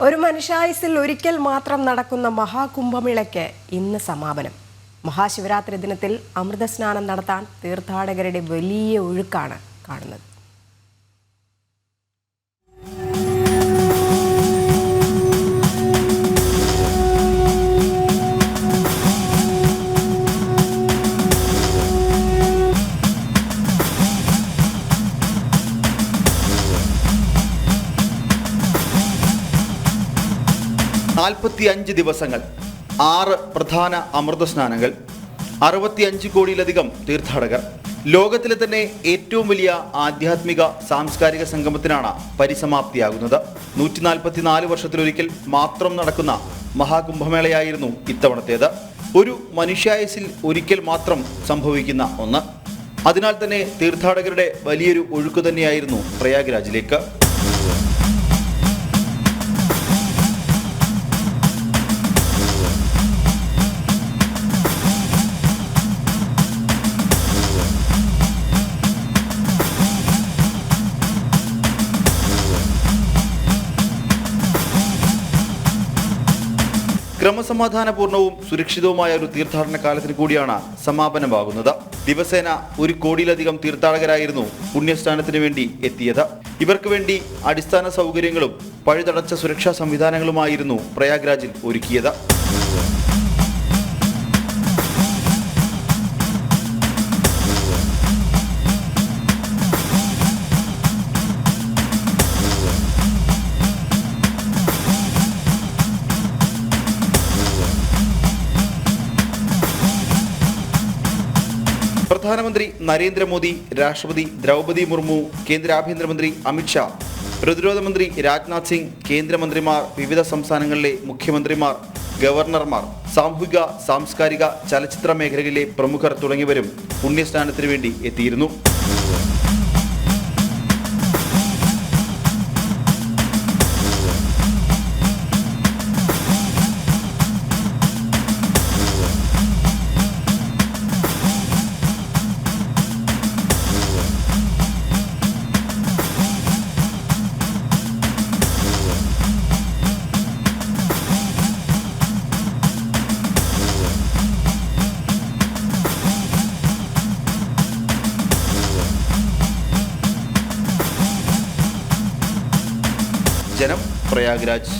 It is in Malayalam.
ഒരു മനുഷ്യായുസിൽ ഒരിക്കൽ മാത്രം നടക്കുന്ന മഹാകുംഭമേളയ്ക്ക് ഇന്ന് സമാപനം. മഹാശിവരാത്രി ദിനത്തിൽ അമൃതസ്നാനം നടത്താൻ തീർത്ഥാടകരുടെ വലിയ ഒഴുക്കാണ് കാണുന്നത്. നാൽപ്പത്തി അഞ്ച് ദിവസങ്ങൾ ആറ് പ്രധാന അമൃത സ്നാനങ്ങൾ അറുപത്തിയഞ്ച് കോടിയിലധികം തീർത്ഥാടകർ. ലോകത്തിലെ തന്നെ ഏറ്റവും വലിയ ആധ്യാത്മിക സാംസ്കാരിക സംഗമത്തിനാണ് പരിസമാപ്തിയാകുന്നത്. നൂറ്റി നാൽപ്പത്തിനാല് വർഷത്തിലൊരിക്കൽ മാത്രം നടക്കുന്ന മഹാകുംഭമേളയായിരുന്നു ഇത്തവണത്തേത്. ഒരു മനുഷ്യായുസിൽ ഒരിക്കൽ മാത്രം സംഭവിക്കുന്ന ഒന്ന്. അതിനാൽ തന്നെ തീർത്ഥാടകരുടെ വലിയൊരു ഒഴുക്ക് തന്നെയായിരുന്നു പ്രയാഗ്രാജിലേക്ക്. ക്രമസമാധാനപൂർണവും സുരക്ഷിതവുമായ ഒരു തീർത്ഥാടന കാലത്തിന് കൂടിയാണ് സമാപനമാകുന്നത്. ദിവസേന ഒരു കോടിയിലധികം തീർത്ഥാടകരായിരുന്നു പുണ്യസ്നാനത്തിന് വേണ്ടി എത്തിയത്. ഇവർക്ക് വേണ്ടി അടിസ്ഥാന സൗകര്യങ്ങളും പഴുതടച്ച സുരക്ഷാ സംവിധാനങ്ങളുമായിരുന്നു പ്രയാഗ്രാജിൽ ഒരുക്കിയത്. പ്രധാനമന്ത്രി നരേന്ദ്രമോദി രാഷ്ട്രപതി ദ്രൗപദി മുർമു കേന്ദ്ര ആഭ്യന്തരമന്ത്രി അമിത്ഷാ പ്രതിരോധ മന്ത്രി രാജ്നാഥ് സിംഗ് കേന്ദ്രമന്ത്രിമാർ വിവിധ സംസ്ഥാനങ്ങളിലെ മുഖ്യമന്ത്രിമാർ ഗവർണർമാർ സാമൂഹിക സാംസ്കാരിക ചലച്ചിത്ര മേഖലകളിലെ പ്രമുഖർ തുടങ്ങിയവരും പുണ്യസ്നാനത്തിനു വേണ്ടി എത്തിയിരുന്നു. ജനം പ്രയാഗ്രാജ്.